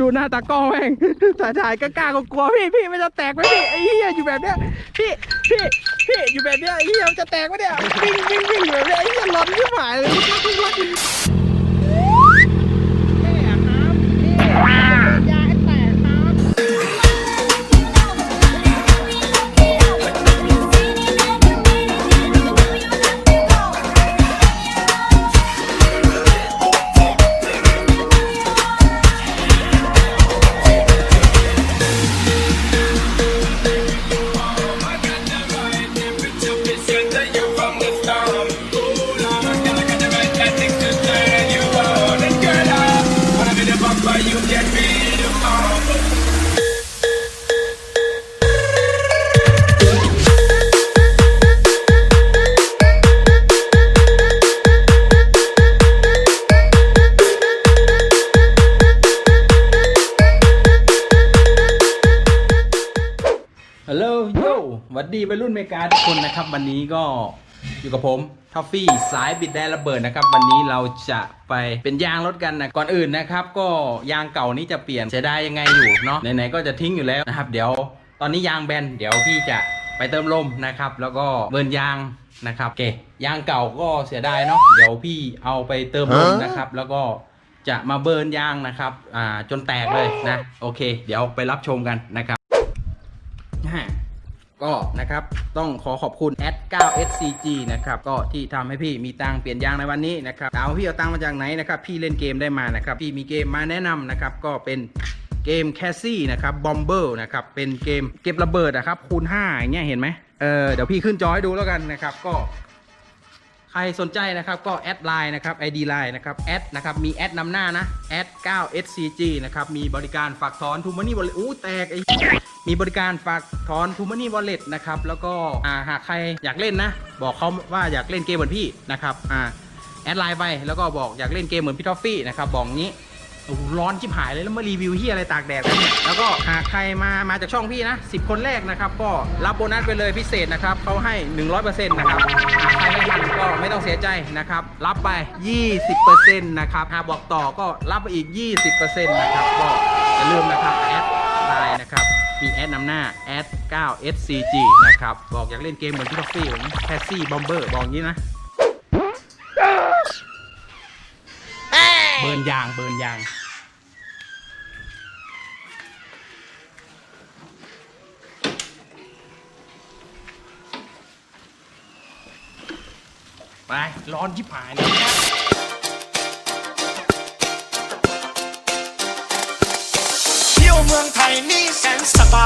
ดูหน้าตากล้องแม่งถ่ายถ่ายๆก็กล้ากลัวพี่พี่มันจะแตกไหมพี่ไอ้เหี้ยอยู่แบบเนี้ยพี่พี่พี่อยู่แบบเนี้ยไอ้เหี้ยมันจะแตกไหมเนี่ยวิ่งวิ่งวิ่งอยู่แบบเนี้ยไอ้เหี้ยร้อนที่หายเลยแวัดดีวัยรุ่นเมกาทุกคนนะครับ วันนี้ก็อยู่กับผมทอฟฟี่สายบิดแดนระเบิดนะครับ วันนี้เราจะไปเป็นยางรถกันนะก่อนอื่นนะครับ ก็ยางเก่านี้จะเปลี่ยนเสียดายยังไงอยู่เนาะไหนๆก็จะทิ้งอยู่แล้วนะครับ เดี๋ยวตอนนี้ยางแบนเดี๋ยวพี่จะไปเติมลมนะครับ แล้วก็เบิร์นยางนะครับโอเคยางเก่าก็เสียดายเนาะเดี๋ยวพี่เอาไปเติมลมนะครับ แล้วก็จะมาเบิร์นยางนะครับอ่าจนแตกเลยนะโอเค เดี๋ยวไปรับชมกันนะครับ ก็นะครับต้องขอขอบคุณ a d 9 SCG นะครับก็ที่ทำให้พี่มีตังเปลี่ยนยางในวันนี้นะครับถามว่าพี่เอาตังมาจากไหนนะครับพี่เล่นเกมได้มานะครับพี่มีเกมมาแนะนำนะครับก็เป็นเกมแคสซี่นะครับบอมเบอร์นะครับเป็นเกมเก็บระเบิดนะครับคูณ5อย่างเงี้ยเห็นไหมเออเดี๋ยวพี่ขึ้นจอให้ดูแล้วกันนะครับ ก็ รสนใจนะครับก็แอดไลน์นะครับ ID ไลน์นะครับแอดนะครับมีแอดนำหน้านะแอด9 SCG นะครับมีบริการฝากถอนทูมันี่วอลเล็ตอู้แตกไอ้มีบริการฝากถอนทูมานี่วอลเล็ตนะครับแล้วก็อ่าหากใครอยากเล่นนะ บอกเขาว่าอยากเล่นเกมเหมือนพี่นะครับอ่าแอดไลน์ไปแล้วก็บอกอยากเล่นเกมเหมือนพี่ทอฟฟี่นะครับบอกงี้ โอ้โหร้อนชิบหายเลยแล้วมารีวิวที่อะไรตากแดดแล้วเนี่ยแล้วก็หากใครมามาจากช่องพี่นะ 10 คนแรกนะครับ ก็รับโบนัสไปเลยพิเศษนะครับเขาให้ 100%นะครับหากใครไม่ทันก็ไม่ต้องเสียใจนะครับ รับไป 20%นะครับหากบอกต่อก็รับไปอีก 20%นะครับก็อย่าลืมนะครับแอดไลน์นะครับมีแอดนำหน้าแอด 9scg นะครับ บอกอยากเล่นเกมเหมือนพี่ท็อฟฟี่ผมแคสซี่บอมเบอร์บอกอย่างนี้นะ ร์นยางเบิร์นยาง ไป ร้อนชิบหายเลยเที่ยวเมืองไทยนี่แสนสบาย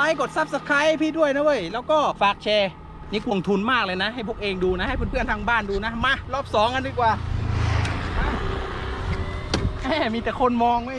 ไลค์กด Subscribe พี่ด้วยนะเว้ย แล้วก็ฝากแชร์ นี่ลงทุนมากเลยนะ ให้พวกเองดูนะ ให้เพื่อนๆทางบ้านดูนะ มารอบสองกันดีกว่าแหมมีแต่คนมองไว้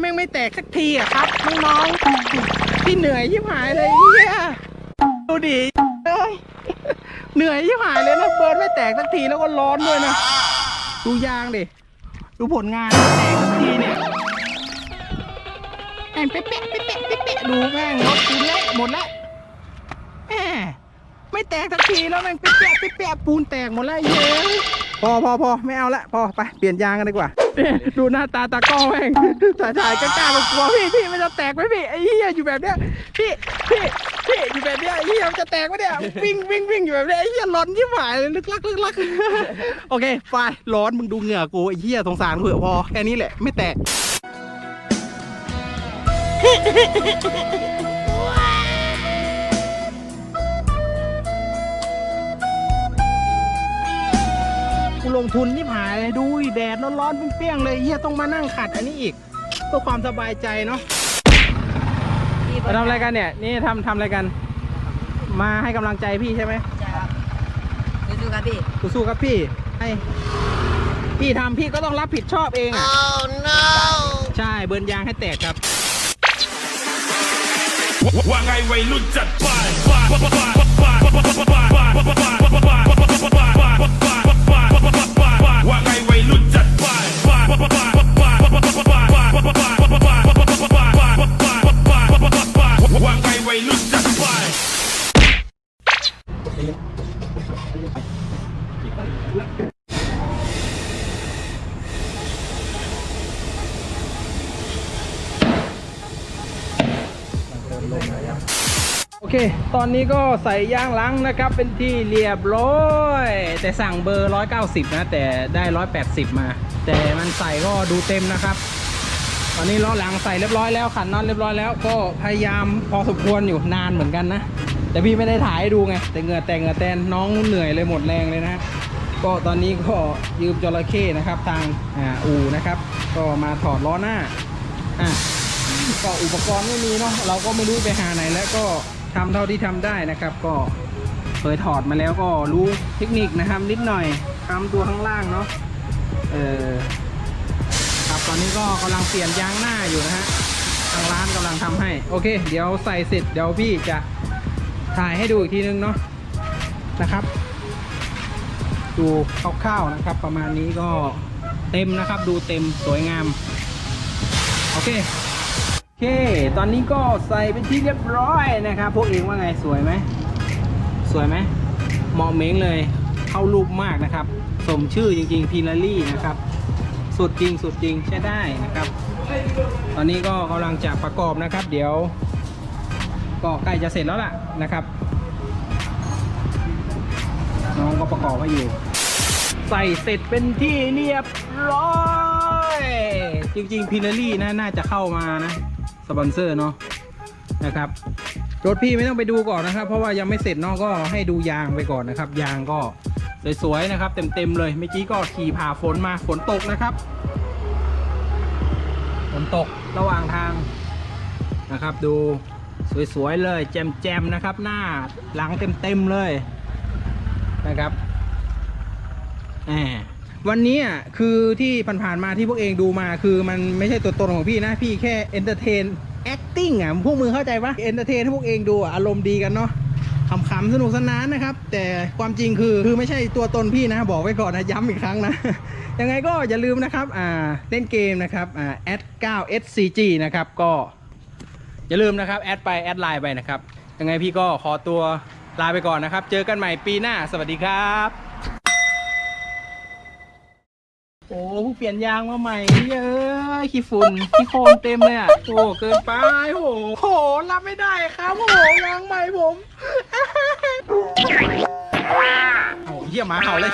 แม่งไม่แตกสักทีอะครับน้องๆพี่เหนื่อยชิบหายเลยเฮียดูดิเอ้ยเหนื่อยชิบหายเลยนะเบิร์ไม่แตกสักทีแล้วก็ร้อนด้วยนะดูยางดิดูผลงานไม่แตกสักทีเนี่ยแม่งเป๊ะเป๊ะเป๊ะเป๊ะเป๊ะดูแม่งรถปูนเละหมดแล้วแหมไม่แตกสักทีแล้วแม่งเป๊ะเป๊ะเป๊ะปูนแตกหมดแล้วเย้ย พอพอพอไม่เอาละพอไปเปลี่ยนยางกันดีกว่าเนี่ยดูหน้าตาตากล้องแม่งถ่ายถ่ายกล้าๆกลัวๆพี่พี่มันจะแตกไหมพี่ไอ้เหี้ยอยู่แบบเนี้ยพี่พี่พี่อยู่แบบเนี้ยไอ้เหี้ยมันจะแตกไหมเนี่ยวิ่งวิ่งวิ่งอยู่แบบเนี้ยไอ้เหี้ยร้อนยิ่หายเลยลึกลักลึกลักโอเคไปร้อนมึงดูเหงื่อกูไอ้เหี้ยสงสารเผื่อะพอแค่นี้แหละไม่แตก กูลงทุนนี่หายเลยดูดิแดดร้อนๆเปรี้ยงๆเลยเฮียต้องมานั่งขัดอันนี้อีกเพื่อความสบายใจเนาะมาทำอะไรกันเนี่ย นี่ทำทำอะไรกัน มาให้กำลังใจพี่ใช่ไหมจะสู้ๆครับพี่สู้ๆครับพี่ให้พี่ทำพี่ก็ต้องรับผิดชอบเองอะ Oh no ใช่เบิร์นยางให้แตกครับว่าไงวัยรุ่นจัดไป โอเค ตอนนี้ก็ใส่ยางหลังนะครับ เป็นที่เรียบร้อย แต่สั่งเบอร์ 190 นะ แต่ได้ 180 มา แต่มันใส่ก็ดูเต็มนะครับ ตอนนี้ล้อหลังใส่เรียบร้อยแล้วขันน็อตเรียบร้อยแล้ว ก็พยายามพอสมควรอยู่นานเหมือนกันนะ แต่พี่ไม่ได้ถ่ายให้ดูไง แต่เหงื่อแต่เหงื่อแตนน้องเหนื่อยเลยหมดแรงเลยนะ ก็ตอนนี้ก็ยืมจระเข้นะครับทางอ่าอู่นะครับ ก็มาถอดล้อหน้าอะก็อุปกรณ์ไม่มีเนาะเราก็ไม่รู้ไปหาไหนแล้วก็ทำเท่าที่ทำได้นะครับ ก็เคยถอดมาแล้วก็รู้เทคนิคนะครับ นิดหน่อยทำตัวข้างล่างเนาะเออครับตอนนี้ก็กำลังเปลี่ยนยางหน้าอยู่นะฮะทางร้านกำลังทำให้ โอเค เดี๋ยวใส่เสร็จเดี๋ยวพี่จะถ่ายให้ดูอีกทีนึงเนาะนะครับ ดูคร่าวๆนะครับ ประมาณนี้ก็เต็มนะครับ ดูเต็มสวยงาม โอเคโอเค ตอนนี้ก็ใส่เป็นที่เรียบร้อยนะครับ พวกเองว่าไงสวยไหมสวยไหมเหมาะเม้งเลยเข้ารูปมากนะครับ สมชื่อจริงๆพีลารี่นะครับ สุดจริงสุดจริงใช้ได้นะครับ ตอนนี้ก็กำลังจะประกอบนะครับ เดี๋ยว ก็ใกล้จะเสร็จแล้วล่ะนะครับ น้องก็ประกอบให้อยู่ ใส่เสร็จเป็นที่เรียบร้อย จริงๆพิลลี่นะน่าจะเข้ามานะ สปอนเซอร์เนาะนะครับรถพี่ไม่ต้องไปดูก่อนนะครับ เพราะว่ายังไม่เสร็จเนาะก็ให้ดูยางไปก่อนนะครับ ยางก็สวยๆนะครับ เต็มๆเลยเมื่อกี้ก็ขี่ผ่าฝนมาฝนตกนะครับฝนตกระหว่างทางนะครับ ดูสวยๆเลยแจมๆนะครับ หน้าหลังเต็มๆเลยนะครับ วันนี้อะคือที่ผ่านๆมาที่พวกเองดูมาคือมันไม่ใช่ตัวตนของพี่นะ พี่แค่เอนเตอร์เทน acting อะพวกมึงเข้าใจปะเอนเตอร์เทนให้พวกเองดูอะอารมณ์ดีกันเนาะขำๆสนุกสนานนะครับ แต่ความจริงคือคือไม่ใช่ตัวตนพี่นะ บอกไว้ก่อนนะย้ำอีกครั้งนะ ยังไงก็อย่าลืมนะครับอ่าเล่นเกมนะครับอ่า a d 9 scg นะครับก็อย่าลืมนะครับแอดไปแอดไลน์ไปนะครับยังไงพี่ก็ขอตัวลาไปก่อนนะครับ เจอกันใหม่ปีหน้าสวัสดีครับ โอ้ผู้ เปลี่ยนยางมาใหม่เยอะขี้ฝุ่นขี้โคลนเต็มเลยอะโอ้เกินไปโอ้โหโหรับไม่ได้ครับโอ้โหยางใหม่ผมโอ้เยี่ยมมาเห่าเลย